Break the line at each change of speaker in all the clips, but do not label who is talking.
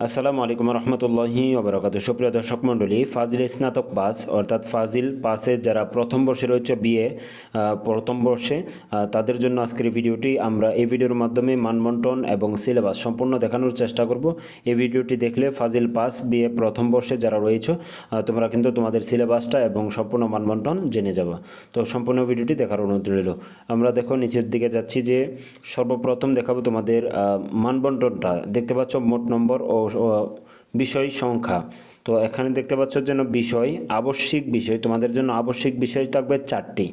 আসসালামু আলাইকুম রহমতুল্লাহি ওবরাকাত সুপ্রিয় দর্শক মণ্ডলী ফাজিল স্নাতক পাস অর্থাৎ ফাজিল পাসে যারা প্রথম বর্ষে রয়েছে আহ, প্রথম বর্ষে তাদের জন্য আজকের ভিডিওটি আমরা এই ভিডিওর মাধ্যমে মানবন্টন এবং সিলেবাস সম্পূর্ণ দেখানোর চেষ্টা করব। এই ভিডিওটি দেখলে ফাজিল পাস বিয়ে প্রথম বর্ষে যারা রয়েছে তোমরা কিন্তু তোমাদের সিলেবাসটা এবং সম্পূর্ণ মানবন্টন জেনে যাবা। তো সম্পূর্ণ ভিডিওটি দেখার অনুরোধ রইল। আমরা দেখো নিচের দিকে যাচ্ছি যে সর্বপ্রথম দেখাবো তোমাদের মানবন্টনটা। দেখতে পাচ্ছ মোট নম্বর ও বিষয় সংখ্যা। তো এখানে দেখতে পাচ্ছ যেন বিষয়, আবশ্যিক বিষয়। তোমাদের জন্য আবশ্যিক বিষয় থাকবে চারটি।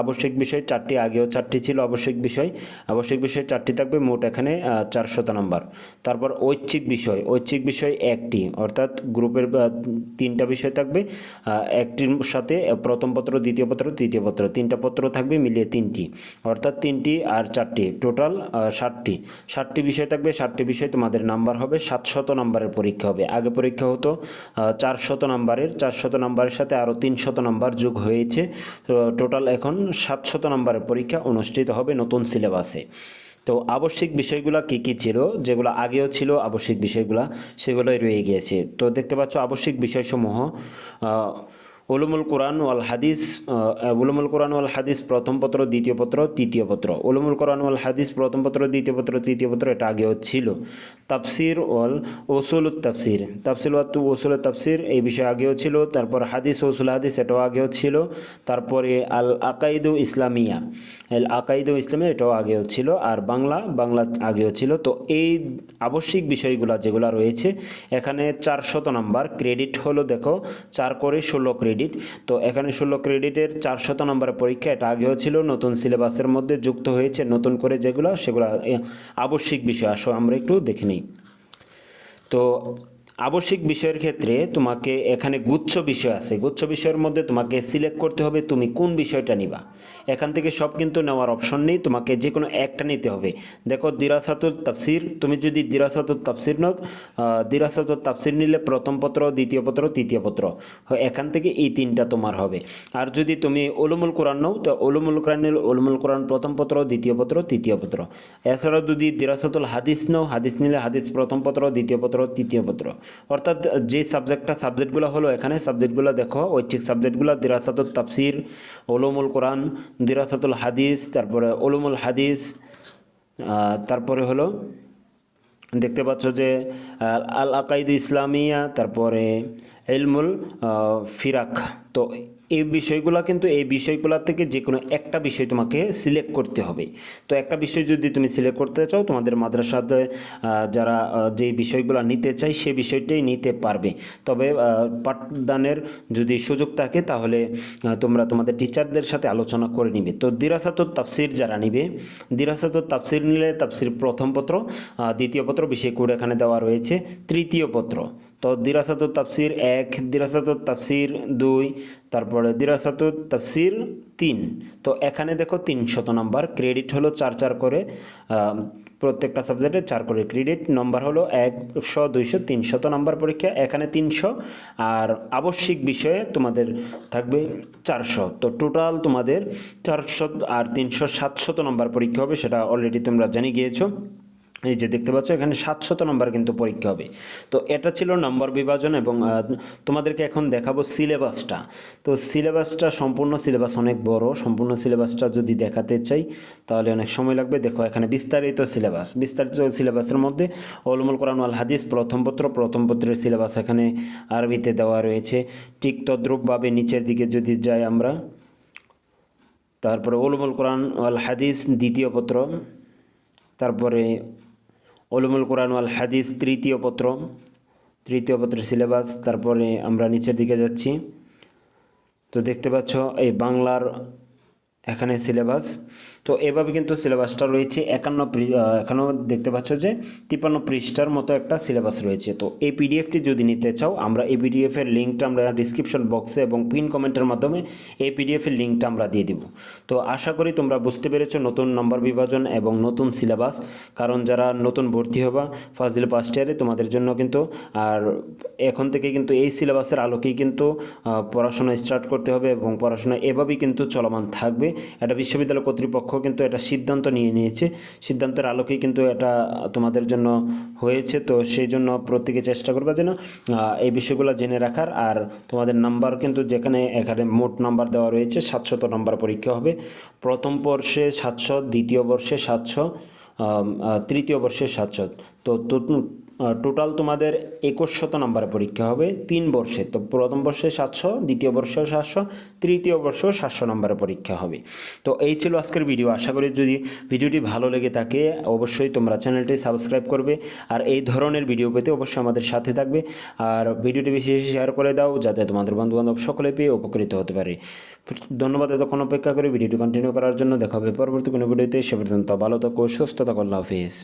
আবশ্যিক বিষয় চারটি, আগেও চারটি ছিল আবশ্যিক বিষয়। আবশ্যিক বিষয় চারটি থাকবে, মোট এখানে চারশত নাম্বার। তারপর ঐচ্ছিক বিষয়। ঐচ্ছিক বিষয় একটি, অর্থাৎ গ্রুপের তিনটা বিষয় থাকবে। একটির সাথে প্রথম পত্র, দ্বিতীয় পত্র, তৃতীয় পত্র। তিনটা পত্র থাকবে, মিলিয়ে তিনটি। অর্থাৎ তিনটি আর চারটি। টোটাল ষাটটি। ষাটটি বিষয় থাকবে, ষাটটি বিষয় তোমাদের নাম্বার হবে, সাতশত নাম্বারের পরীক্ষা হবে। আগে পরীক্ষা হতো চারশত নাম্বারের চারশত নাম্বারের সাথে আরও তিনশত নাম্বার যোগ হয়েছে। টোটাল এখন সাতশত নাম্বারের পরীক্ষা অনুষ্ঠিত হবে নতুন সিলেবাসে। তো আবশ্যিক বিষয়গুলো কী কী ছিল? যেগুলো আগেও ছিল, আবশ্যিক বিষয়গুলো সেগুলোই রয়ে গিয়েছে। তো দেখতে পাচ্ছ আবশ্যিক বিষয়সমূহ উলুমুল কোরআন ওয়াল হাদিস উলুমুল কোরআন ওয়াল হাদিস প্রথম পত্র, দ্বিতীয় পত্র, তৃতীয় পত্র। উলুমুল কোরআন ওয়াল হাদিস প্রথম পত্র, দ্বিতীয় পত্র, তৃতীয় পত্র, এটা আগেও ছিল। তাফসির ওয়াল ওসুল তাফসির। তাফসিল ওয়াত ওসুল তাফসির, এই বিষয় আগেও ছিল। তারপর হাদিস ওসুল হাদিস, এটাও আগেও ছিল। তারপরে আল আকাইদু ইসলামিয়া। আল আকাইদু ইসলামিয়া, এটাও আগেও ছিল। আর বাংলা বাংলা আগেও ছিল। তো এই আবশ্যিক বিষয়গুলো যেগুলো রয়েছে, এখানে চারশত নাম্বার। ক্রেডিট হলো, দেখো, চার করে ষোলো ক্রেডিট। তো এখানে ষোলো ক্রেডিটের চারশত নম্বরের পরীক্ষা, এটা আগেও ছিল, নতুন সিলেবাসের মধ্যে যুক্ত হয়েছে, নতুন করে যেগুলো, সেগুলো আবশ্যিক বিষয়। আসো, আমরা একটু দেখে নিই। তো আবশ্যিক বিষয়ের ক্ষেত্রে তোমাকে এখানে গুচ্ছ বিষয় আছে। গুচ্ছ বিষয়ের মধ্যে তোমাকে সিলেক্ট করতে হবে তুমি কোন বিষয়টা নিবা। এখান থেকে সব কিন্তু নেওয়ার অপশন নেই, তোমাকে যে কোনো একটা নিতে হবে। দেখো, দিরাসাতুল তাফসির, তুমি যদি দিরাসাতুল তাফসির নাও দিরাসাতুল তাফসির নিলে প্রথম পত্র, দ্বিতীয় পত্র, তৃতীয় পত্র। এখান থেকে এই তিনটা তোমার হবে। আর যদি তুমি ওলুমুল কোরআন নাও, তো ওলুমুল কোরআন নিলে ওলুমুল কোরআন প্রথম পত্র, দ্বিতীয় পত্র, তৃতীয় পত্র। এছাড়াও যদি দিরাসাতুল হাদিস নাও, হাদিস নিলে হাদিস প্রথম পত্র, দ্বিতীয় পত্র, তৃতীয় পত্র। অর্থাৎ যে সাবজেক্টটা সাবজেক্টগুলো হলো এখানে সাবজেক্টগুলো দেখো, ঐচ্ছিক সাবজেক্টগুলো দিরাসাতুল তাফসির ওলুমুল কোরআন, দিরাসাতুল হাদিস, তারপরে ওলুমুল হাদিস তারপরে হলো, দেখতে পাচ্ছ যে আল আকাইদ ইসলামিয়া, তারপরে এলমুল ফিরাক। তো এই বিষয়গুলো কিন্তু এই বিষয়গুলো থেকে যে কোনো একটা বিষয় তোমাকে সিলেক্ট করতে হবে। তো একটা বিষয় যদি তুমি সিলেক্ট করতে চাও, তোমাদের মাদ্রাসাতে যারা যে বিষয়গুলো নিতে চাই সে বিষয়টাই নিতে পারবে। তবে পাঠদানের যদি সুযোগ থাকে, তাহলে তোমরা তোমাদের টিচারদের সাথে আলোচনা করে নিবে। তো দিরাসাতুর তাফসির যারা নিবে দিরাসাতুর তাফসির নিলে তাফসির প্রথম পত্র দ্বিতীয় পত্র, বিশেষ করে এখানে দেওয়া রয়েছে, তৃতীয় পত্র। তো দিরাসাতুর তাফসির এক দিরাসাতুর তাফসির দুই, তারপরে দিরাসাতুর তাফসির তিন। তো এখানে দেখো তিনশত নাম্বার, ক্রেডিট হলো চার চার করে প্রত্যেকটা সাবজেক্টে চার করে ক্রেডিট। নম্বর হলো একশো, দুইশো, তিনশত নাম্বার পরীক্ষা, এখানে তিনশো। আর আবশ্যিক বিষয়ে তোমাদের থাকবে চারশো। তো টোটাল তোমাদের চারশো আর তিনশো সাতশত নাম্বার পরীক্ষা হবে, সেটা অলরেডি তোমরা জানি গিয়েছো। এই যে দেখতে পাচ্ছ, এখানে সাতশত নম্বর কিন্তু পরীক্ষা হবে। তো এটা ছিল নম্বর বিভাজন এবং তোমাদেরকে এখন দেখাবো সিলেবাসটা। তো সিলেবাসটা সম্পূর্ণ, সিলেবাস অনেক বড়, সম্পূর্ণ সিলেবাসটা যদি দেখাতে চাই, তাহলে অনেক সময় লাগবে। দেখো, এখানে বিস্তারিত সিলেবাস, বিস্তারিত সিলেবাসের মধ্যে অলমুল কোরআন আল হাদিস, প্রথম পত্র, প্রথম পত্রের সিলেবাস এখানে আরবিতে দেওয়া রয়েছে। ঠিক তদ্রূপভাবে নিচের দিকে যদি যাই আমরা, তারপরে ওলুমুল কোরআন আল হাদিস, দ্বিতীয় পত্র, তারপরে ওলুমুল কোরআন আল হাদিস তৃতীয় পত্র, তৃতীয় পত্রের সিলেবাস, তারপরে আমরা নিচের দিকে যাচ্ছি। তো দেখতে পাচ্ছ, এই বাংলার এখানে সিলেবাস তো এভাবে কিন্তু সিলেবাসটা রয়েছে। একান্ন এখানেও দেখতে পাচ্ছ যে তিপ্পান্ন পৃষ্ঠার মতো একটা সিলেবাস রয়েছে। তো এই পিডিএফটি যদি নিতে চাও, আমরা এই পিডিএফের লিঙ্কটা আমরা ডিসক্রিপশন বক্সে এবং পিন কমেন্টের মাধ্যমে এই পিডিএফের লিঙ্কটা আমরা দিয়ে দিব। তো আশা করি তোমরা বুঝতে পেরেছ নতুন নম্বর বিভাজন এবং নতুন সিলেবাস কারণ যারা নতুন ভর্তি হবা ফাজিল ফার্স্ট ইয়ারে তোমাদের জন্য কিন্তু আর এখন থেকে কিন্তু এই সিলেবাসের আলোকেই কিন্তু পড়াশোনা স্টার্ট করতে হবে এবং পড়াশোনা এভাবেই কিন্তু চলমান থাকবে। এটা বিশ্ববিদ্যালয় কর্তৃপক্ষ কিন্তু এটা সিদ্ধান্ত নিয়ে নিয়েছে। সিদ্ধান্তের আলোকেই কিন্তু এটা তোমাদের জন্য হয়েছে। তো সেই জন্য প্রত্যেকে চেষ্টা করবে যেন এই বিষয়গুলো জেনে রাখার। আর তোমাদের নাম্বার কিন্তু যেখানে এখানে মোট নাম্বার দেওয়া রয়েছে, সাতশত নাম্বার পরীক্ষা হবে। প্রথম বর্ষে সাতশো, দ্বিতীয় বর্ষে সাতশো তৃতীয় বর্ষে সাতশো। তো টোটাল তোমাদের একুশ শত নাম্বারের পরীক্ষা হবে তিন বর্ষে। তো প্রথম বর্ষে সাতশো, দ্বিতীয় বর্ষে সাতশো, তৃতীয় বর্ষেও সাতশো নাম্বারের পরীক্ষা হবে। তো এই ছিল আজকের ভিডিও আশা করি যদি ভিডিওটি ভালো লেগে থাকে, অবশ্যই তোমরা চ্যানেলটি সাবস্ক্রাইব করবে আর এই ধরনের ভিডিও পেতে অবশ্যই আমাদের সাথে থাকবে। আর ভিডিওটি বেশি বেশি শেয়ার করে দাও, যাতে তোমাদের বন্ধুবান্ধব সকলে পেয়ে উপকৃত হতে পারে। ধন্যবাদ এতক্ষণ অপেক্ষা করে। ভিডিওটি কন্টিনিউ করার জন্য দেখা হবে পরবর্তী কোনো ভিডিওতে সে পর্যন্ত ভালো থাকো, সুস্থ থাকো, আল্লাহ হাফিজ।